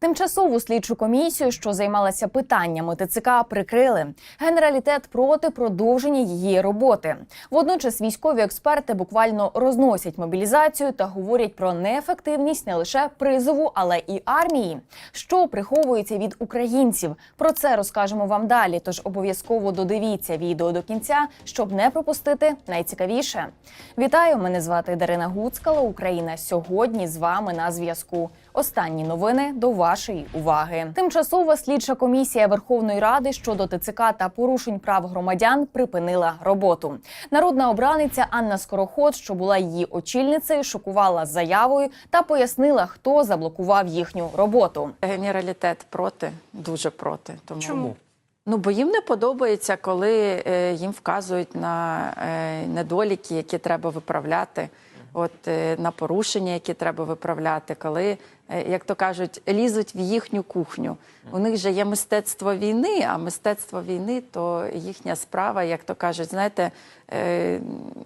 Тимчасову слідчу комісію, що займалася питаннями ТЦК, прикрили. Генералітет проти продовження її роботи. Водночас військові експерти буквально розносять мобілізацію та говорять про неефективність не лише призову, але і армії. Що приховується від українців? Про це розкажемо вам далі. Тож обов'язково додивіться відео до кінця, щоб не пропустити найцікавіше. Вітаю! Мене звати Дарина Гуцкала. Україна сьогодні з вами на зв'язку. Останні новини до вашої уваги. Тимчасова слідча комісія Верховної Ради щодо ТЦК та порушень прав громадян припинила роботу. Народна обраниця Анна Скороход, що була її очільницею, шокувала заявою та пояснила, хто заблокував їхню роботу. Генералітет проти, дуже проти. Тому Чому? ну бо їм не подобається, коли е, їм вказують на е, недоліки, які треба виправляти. От е, на порушення, які треба виправляти, коли, е, як то кажуть, лізуть в їхню кухню. У них же є мистецтво війни, а мистецтво війни то їхня справа, як то кажуть, знаєте, е,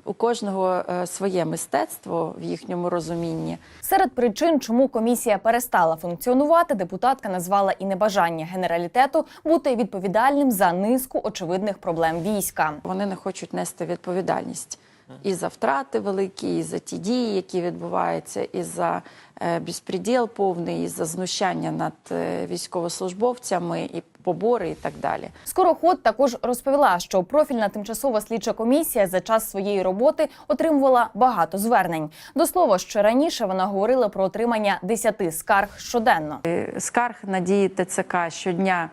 у кожного своє мистецтво в їхньому розумінні. Серед причин, чому комісія перестала функціонувати, депутатка назвала і небажання генералітету бути відповідальним за низку очевидних проблем війська. Вони не хочуть нести відповідальність і за втрати великі, і за ті дії, які відбуваються, і за е, безпреділ повний, і за знущання над е, військовослужбовцями, і побори, і так далі. Скороход також розповіла, що профільна тимчасова слідча комісія за час своєї роботи отримувала багато звернень. До слова, ще раніше вона говорила про отримання 10 скарг щоденно. Е, Скарг на дії ТЦК щодня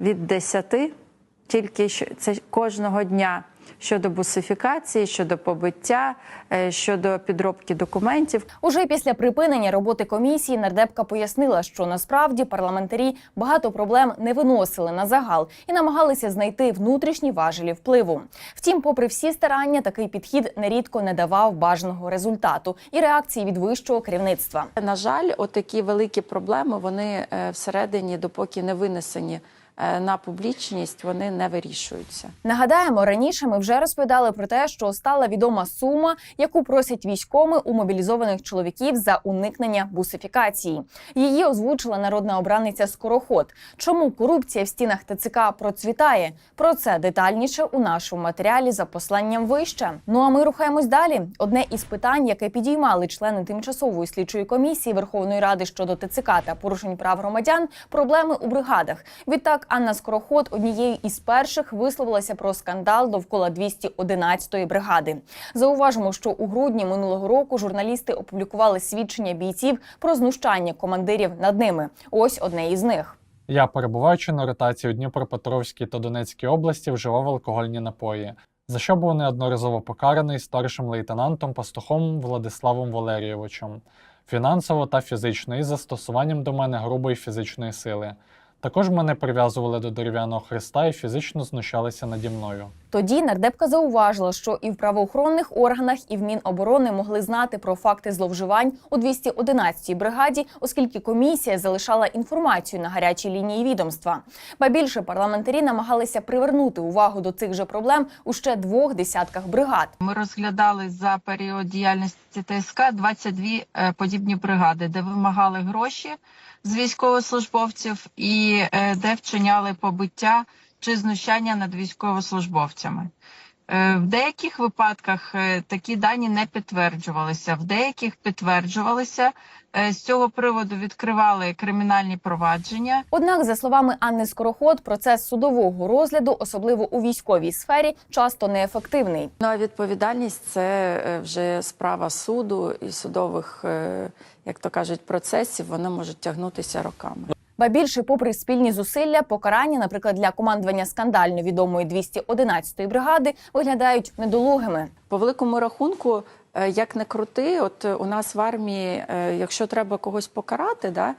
від 10, тільки що це кожного дня. Щодо бусифікації, щодо побиття, е, щодо підробки документів, Уже після припинення роботи комісії нардепка пояснила, що насправді парламентарі багато проблем не виносили на загал і намагалися знайти внутрішні важелі впливу. Втім, попри всі старання, такий підхід нерідко не давав бажаного результату і реакції від вищого керівництва. На жаль, отакі великі проблеми вони е, всередині, допоки не винесені на публічність, вони не вирішуються. Нагадаємо, раніше ми вже розповідали про те, що стала відома сума, яку просять військоми у мобілізованих чоловіків за уникнення бусифікації. Її озвучила народна обраниця Скороход. Чому корупція в стінах ТЦК процвітає? Про це детальніше у нашому матеріалі за посланням вище. Ну а ми рухаємось далі. Одне із питань, яке підіймали члени тимчасової слідчої комісії Верховної Ради щодо ТЦК та порушень прав громадян проблеми у бригадах. Відтак Анна Скороход однією із перших висловилася про скандал довкола 211-ї бригади. Зауважимо, що у грудні минулого року журналісти опублікували свідчення бійців про знущання командирів над ними. Ось одне із них. Я, перебуваючи на ротації у Дніпропетровській та Донецькій області, вживав алкогольні напої, за що був неодноразово покараний старшим лейтенантом Пастухом Владиславом Валерійовичем, фінансово та фізично із застосуванням до мене грубої фізичної сили. Також мене прив'язували до дерев'яного хреста і фізично знущалися наді мною. Тоді нардепка зауважила, що і в правоохоронних органах, і в Міноборони могли знати про факти зловживань у 211-й бригаді, оскільки комісія залишала інформацію на гарячій лінії відомства. Ба більше парламентарі намагалися привернути увагу до цих же проблем у ще двох десятках бригад. Ми розглядали за період діяльності ТСК 22 е, подібні бригади, де вимагали гроші з військовослужбовців і е, де вчиняли побиття чи знущання над військовослужбовцями. Е, В деяких випадках е, такі дані не підтверджувалися, в деяких підтверджувалися. Е, З цього приводу відкривали кримінальні провадження. Однак, за словами Анни Скороход, процес судового розгляду, особливо у військовій сфері, часто неефективний. Ну а відповідальність це вже справа суду і судових, як то кажуть, процесів. Вони можуть тягнутися роками. Ба більше, попри спільні зусилля, покарання, наприклад, для командування скандально відомої 211-ї бригади, виглядають недолугими. По великому рахунку, е, як не крути, от е, у нас в армії, е, якщо треба когось покарати, да,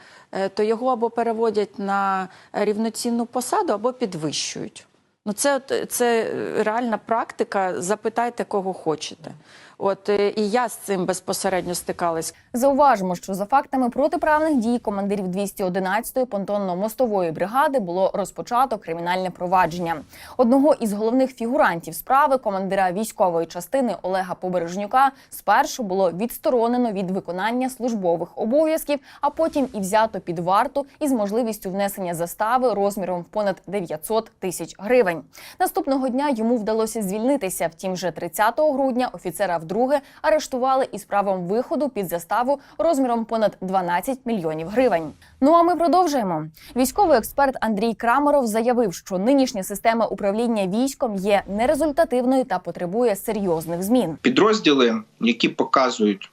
то його або переводять на рівноцінну посаду, або підвищують. Ну, це, от- це реальна практика. Запитайте, кого хочете. От е, і я з цим безпосередньо стикалась. Зауважимо, що за фактами протиправних дій командирів 211-ї понтонно-мостової бригади було розпочато кримінальне провадження. Одного із головних фігурантів справи, командира військової частини Олега Побережнюка, спершу було відсторонено від виконання службових обов'язків, а потім і взято під варту із можливістю внесення застави розміром в понад 900 тисяч гривень. Наступного дня йому вдалося звільнитися. Втім, вже 30 грудня офіцера вдруге арештували із правом виходу під заставу розміром понад 12 мільйонів гривень. Ну а ми продовжуємо. Військовий експерт Андрій Крамаров заявив, що нинішня система управління військом є нерезультативною та потребує серйозних змін. підрозділи, які показують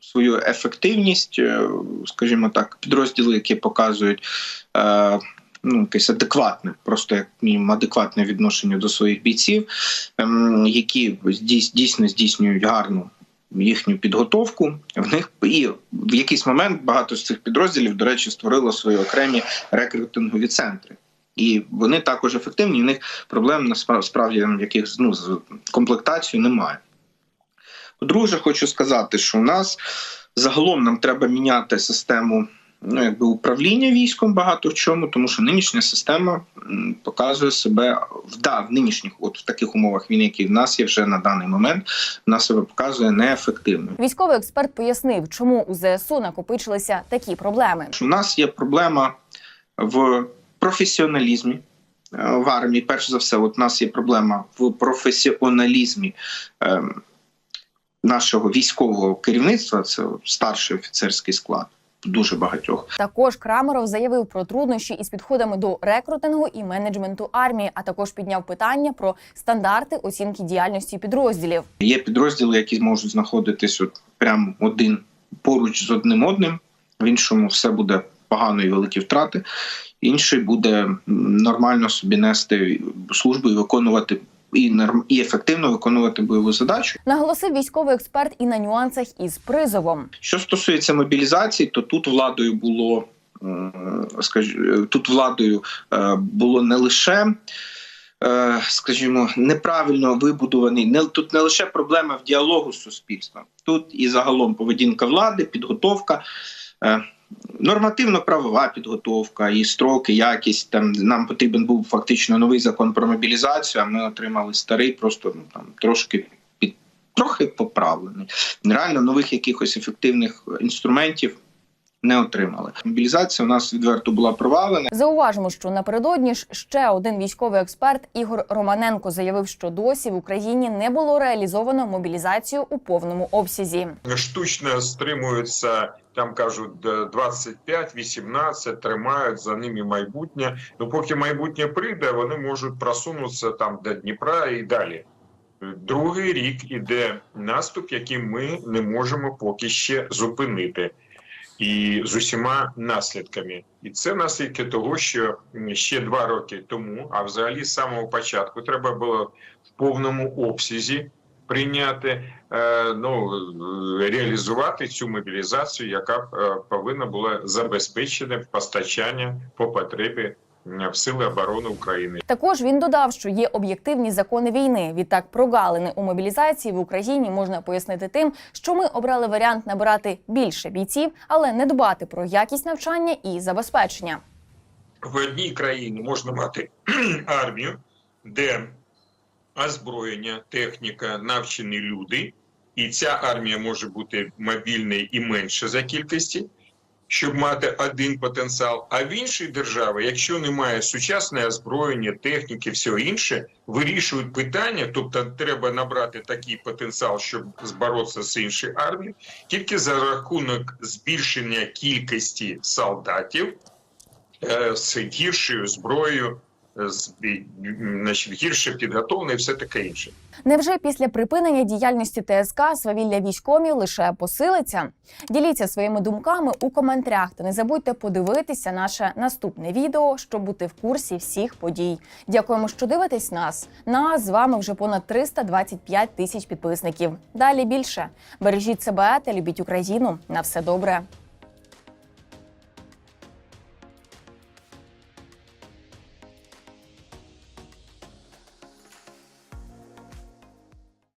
свою ефективність, е, скажімо так, підрозділи, які показують е, ну, якесь адекватне, просто як мінімум адекватне відношення до своїх бійців, ем, які дійсно здійснюють гарну. Їхню підготовку в них і в якийсь момент багато з цих підрозділів, до речі, створило свої окремі рекрутингові центри. І вони також ефективні. У них проблем насправді яких ну, з комплектацією немає. По-друге, хочу сказати, що у нас загалом нам треба міняти систему ну, якби управління військом багато в чому, тому що нинішня система показує себе в, да, в нинішніх, от в таких умовах війни, які в нас є вже на даний момент, вона себе показує неефективною. Військовий експерт пояснив, чому у ЗСУ накопичилися такі проблеми. у нас є проблема в професіоналізмі е, в армії. Перш за все, от у нас є проблема в професіоналізмі ем, нашого військового керівництва. Це старший офіцерський склад. Дуже багатьох Також Крамаров заявив про труднощі із підходами до рекрутингу і менеджменту армії, а також підняв питання про стандарти оцінки діяльності підрозділів. є підрозділи, які можуть знаходитись от прямо один поруч з одним одним. В іншому все буде погано і великі втрати. Інший буде нормально собі нести службу і виконувати і норм і ефективно виконувати бойову задачу. Наголосив військовий експерт і на нюансах із призовом. Що стосується мобілізації, то тут владою було м, тут владою е, було не лише. е, Скажімо, неправильно вибудований не тут не лише проблема в діалогу з суспільством, тут і загалом поведінка влади, підготовка, е, нормативно-правова підготовка, і строки, якість там нам потрібен був фактично новий закон про мобілізацію. А ми отримали старий, просто ну там трошки під трохи поправлений. Реально нових якихось ефективних інструментів не отримали. Мобілізація у нас відверто була провалена. Зауважимо, що напередодні ж ще один військовий експерт Ігор Романенко заявив, що досі в Україні не було реалізовано мобілізацію у повному обсязі. штучно стримуються, там кажуть, 25-18, тримають за ними майбутнє. Ну, поки майбутнє прийде, вони можуть просунутися там до Дніпра і далі. Другий рік іде наступ, який ми не можемо поки ще зупинити. І з усіма наслідками, і це наслідки того, що ще два роки тому, а взагалі з самого початку, треба було в повному обсязі прийняти е, ну, реалізувати цю мобілізацію, яка б, е, повинна була забезпечити постачання по потребі в Сили оборони України. Також він додав, що є об'єктивні закони війни. Відтак, прогалини у мобілізації в Україні можна пояснити тим, що ми обрали варіант набирати більше бійців, але не дбати про якість навчання і забезпечення. В одній країні можна мати армію, де озброєння, техніка, навчені люди, і ця армія може бути мобільною і менше за кількості, щоб мати один потенціал. А в іншій державі, якщо немає сучасне озброєння, техніки, все інше, вирішують питання, тобто треба набрати такий потенціал, щоб зборотися з іншою армією, тільки за рахунок збільшення кількості солдатів е, з гіршою зброєю, значить, гірше підготовлений і все таке інше. Невже після припинення діяльності ТСК свавілля військомів лише посилиться? Діліться своїми думками у коментарях та не забудьте подивитися наше наступне відео, щоб бути в курсі всіх подій. Дякуємо, що дивитесь нас. Нас з вами вже понад 325 тисяч підписників. Далі більше бережіть себе та любіть Україну. На все добре.